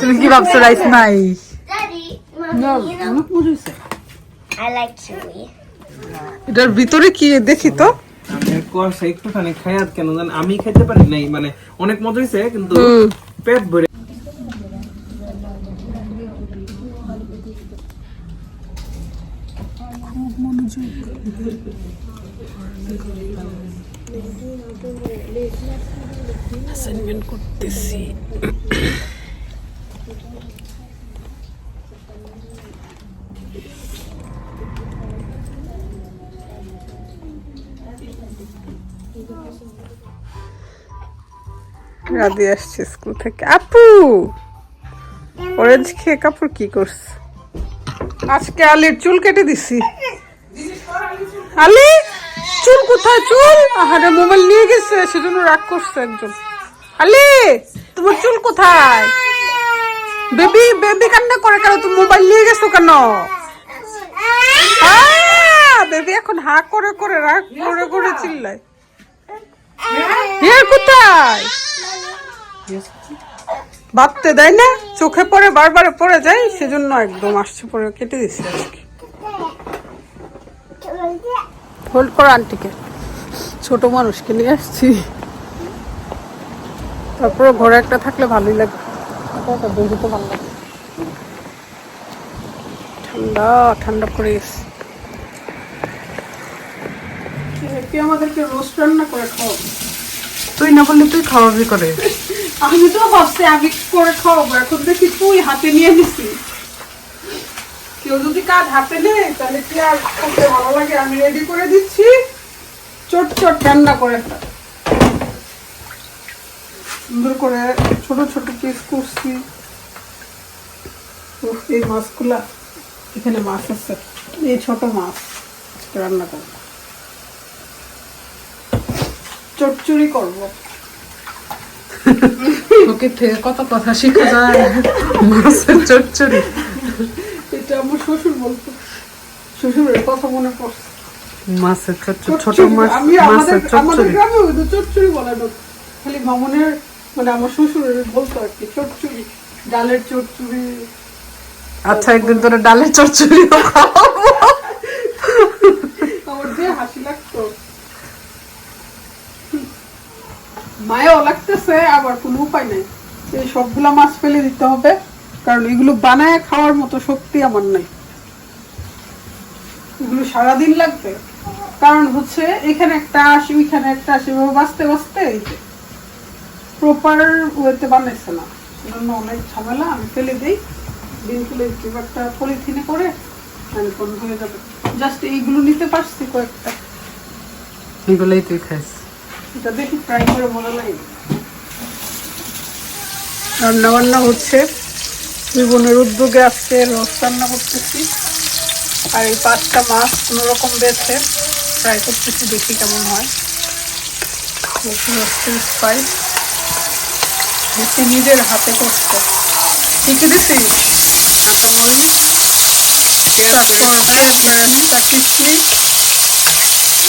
তুমি কি ভাবছ রাইস নাই Daddy, না mommy, you know, অনেক মজা হয়েছে I like chili. এটার ভিতরে কি দেখি তো? একটুখানি খায়াত কেন জানি আমি খাইতে পারি নাই মানে অনেক মজা হয়েছে কিন্তু পেট ভরে। অ্যাসাইনমেন্ট করতেছি। রাধি আসছে স্কুল থেকে। আপু! অরেঞ্জ খেয়ে কাপড় কি করছে? আজকে আলির চুল কেটে দিছি। আলি, চুল কোথায়? চুল? আহারে, মোবাইল নিয়ে গেছে, সেজন্য রাগ করছে একজন। আলি, তোমার চুল কোথায়? বেবি বেবি কান্না করে কেন? তুমি মোবাইল নিয়ে গেছো কেন? বেবি এখন হা করে করে, রাগ করে করে চিল্লায়। হিয়ার ভাবতে দেয় না, চোখে পড়ে বারবার পড়ে যায়, সেজন্য একদম আসছে পরে কেটে দিছি আজকে। হোল্ড করো আন্টিকে। ছোট মানুষকে নিয়ে আসছি। তারপরে ঘরে একটা থাকলে ভালোই লাগে কথা ভালো লাগে। ঠান্ডা ঠান্ডা পড়ে গেছে। তুই আমাদেরকে রোস্ট রান্না করে খাও। তুই না বললে তুই খাওয়াবি করে? আমি তো ভাবছি আমি করে খাওয়াবো? এখন দেখি তুই হাতে নিয়ে নিছি কেউ যদি কাজ হাতে নেয় তাহলে কি আর করতে ভালো লাগে? আমি রেডি করে দিচ্ছি। চট চট রান্না করে সুন্দর করে ছোট ছোট পিস করছি। এই মাছগুলা এখানে মাছ আছে। এই ছোট মাছ রান্না করব। চটচড়ি করব। ওকে থেকে কত কথা শেখা যায়। মাছের চচ্চড়ি। এটা আমার শ্বশুর বলতো। শ্বশুরের কথা মনে পড়ছে। মাছের চচ্চড়ি ছোট মাছ মাছের আমাদের চচ্চড়ি। গ্রামে ওই তো চচ্চড়ি বলে না। খালি মামনের মানে আমার শ্বশুরের বলতো আর কি চচ্চড়ি। ডালের চচ্চড়ি। আচ্ছা একদিন তোরা ডালের চচ্চড়ি খাওয়াবো। আমার যে হাসি লাগতো। মায়াও লাগতেছে, আবার কোনো উপায় নেই। এই সবগুলা মাছ ফেলে দিতে হবে, কারণ এগুলো বানায় খাওয়ার মতো শক্তি আমার নাই। এগুলো সারাদিন লাগবে। কারণ হচ্ছে, এখানে একটা আসি ওইখানে একটা আসি এভাবে বাঁচতে বাঁচতে প্রপার ওয়েতে বানাইছে না। সেজন্য অনেক ঝামেলা, আমি ফেলে দিই। দিন ফেলে একটা পলিথিনে করে হয়ে যাবে। জাস্ট এইগুলো নিতে পারছি কয়েকটা। এগুলোই তুই খাইস। এটা দেখি ট্রাই করে লাগে রান্না বান্না হচ্ছে। দুই বোনের উদ্যোগে আজকে রোজ রান্না করতেছি। আর এই পাঁচটা মাছ কোনো রকম বেছে ট্রাই করতেছি দেখি কেমন হয়। হচ্ছে দেখি নিজের হাতে করছে কি দিছি। কাঁচামরিচ তারপর কিশমিশ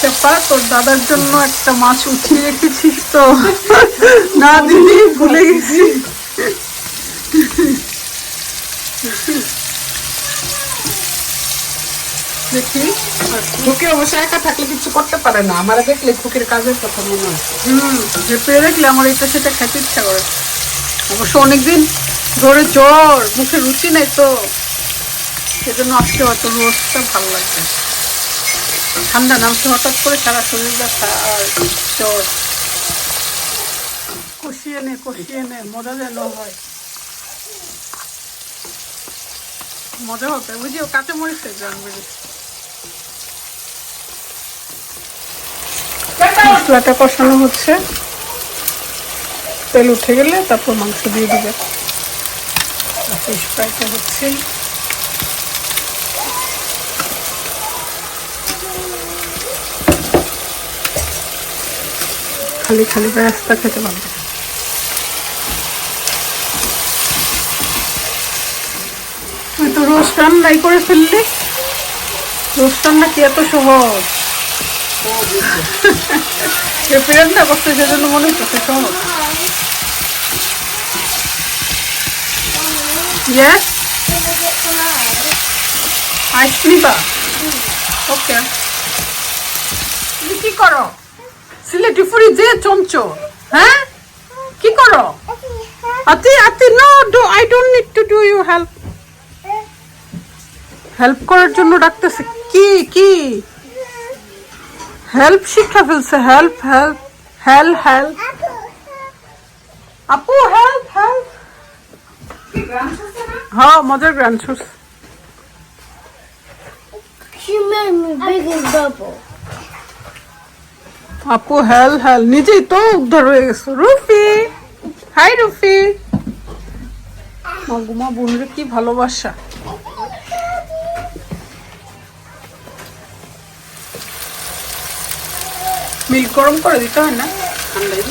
চেপা তোর দাদার জন্য একটা মাছ উঠিয়ে রেখেছিস তো না দিদি ভুলে গেছি। দেখি। খুকি অবশ্য একা থাকলে কিছু করতে পারে না আমার দেখলে খুকির কাজের কথা মনে হয়। হুম যে পেয়ে দেখলে আমার এটা সেটা খেতে ইচ্ছা করে। অবশ্য অনেকদিন ধরে জ্বর মুখে রুচি নেই তো। সেজন্য আজকে হয়তো রোজটা ভালো লাগবে। ঠান্ডা নামছে, হঠাৎ করে সারা শরীর ব্যথা আর জ্বর। কষিয়ে নে কষিয়ে নে, মজা যেন হয়। মজা হবে বুঝিও কাঁচা মরিচের জান বেরিয়েছে মশলাটা কষানো হচ্ছে। তেল উঠে গেলে তারপর মাংস দিয়ে দিবে। হচ্ছে খালি খালি ব্যস্তা খেতে পারবে। তুই তো রান্নাই করে ফেললি। রোজ রান্না কি এত সহজ? মনে সহজ। তুমি কি করো? সিলেটি ফুরি যে চমচো হ্যাঁ? কি করো? আতি আতি no do I don't need to do you help help করার জন্য ডাকতেছে, কি কি? হেল্প শিক্ষা ফেলছে হেল্প হেল্প হেল্প হেল্প আপু হেল্প হেল্প হ্যাঁ মজার গ্রান শুস She made me big as bubble. আপু, হেল হেল। নিজেই তো উদ্ধার হয়ে গেছে। রুফি! হাই, রুফি! মাগুমা বোনের কি ভালোবাসা। মিল্ক গরম করে দিতে হয় না? ঠান্ডায়।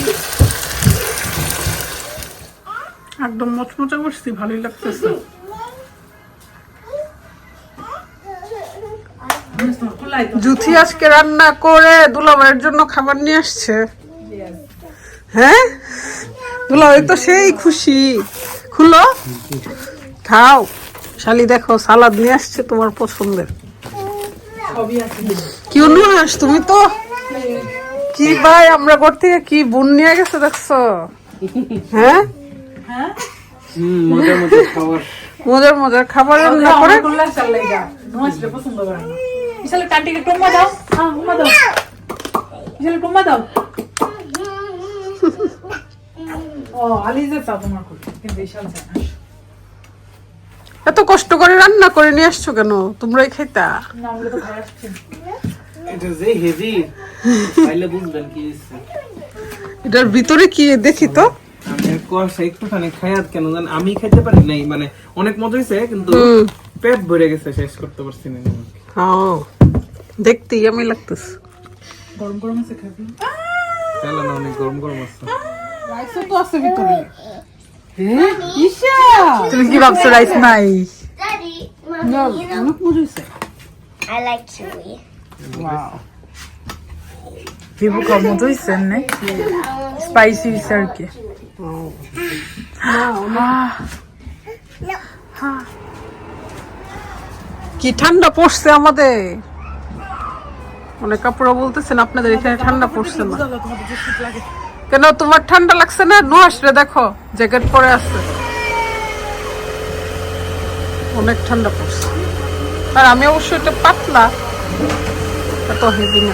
একদম মচমচা করছি, ভালোই লাগতেছে। জুথি আজকে রান্না করে দুলাভাইয়ের জন্য খাবার নিয়ে আসছে। হ্যাঁ? দুলাভাই তো সেই খুশি। খুলো। খাও। শালি দেখো সালাদ নিয়ে আসছে তোমার পছন্দের। কি অনুয়াস তুমি তো? কি ভাই আমরা ঘর থেকে কি বোন নিয়ে গেছে দেখছ? হ্যাঁ? মজার মজার খাবার। মজার মজার খাবার রান্না করে। বিশালে টান্টিকে টুম্মা দাও। হ্যাঁ টুম্মা দাও। বিশালে টুম্মা দাও। ও আলিজে কিন্তু বিশাল এত কষ্ট করে রান্না করে নিয়ে আসছো কেন? তোমরাই খাইতা। না আমরা তো খাই আসছি। এটা যে হেভি পাইলে বুঝবেন কি এটার ভিতরে কি দেখি তো? আমি একটুখানি খায়াত কেন জানি আমি খাইতে পারি নাই মানে অনেক মজা হয়েছে কিন্তু পেট ভরে গেছে শেষ করতে পারছি না। হ্যাঁ। দেখতে আমি লাগতেছে। গরম গরম আছে খাবি। তাহলে না অনেক গরম গরম আছে। রাইসও তো আছে ভিতরে। ঈশা তুমি কি ভাবছ রাইস নাই? Know, অনেক মজা হয়েছে। I like না? হয়েছে আর কি। কি ঠান্ডা পড়ছে আমাদের। অনেক কাপড় বলতেছেন আপনাদের এখানে ঠান্ডা পড়ছে না। কেন তোমার ঠান্ডা লাগছে না? নুহাস রে দেখো জ্যাকেট পরে আছে। অনেক ঠান্ডা পড়ছে। আর আমি অবশ্য এটা পাতলা এত হেভি না।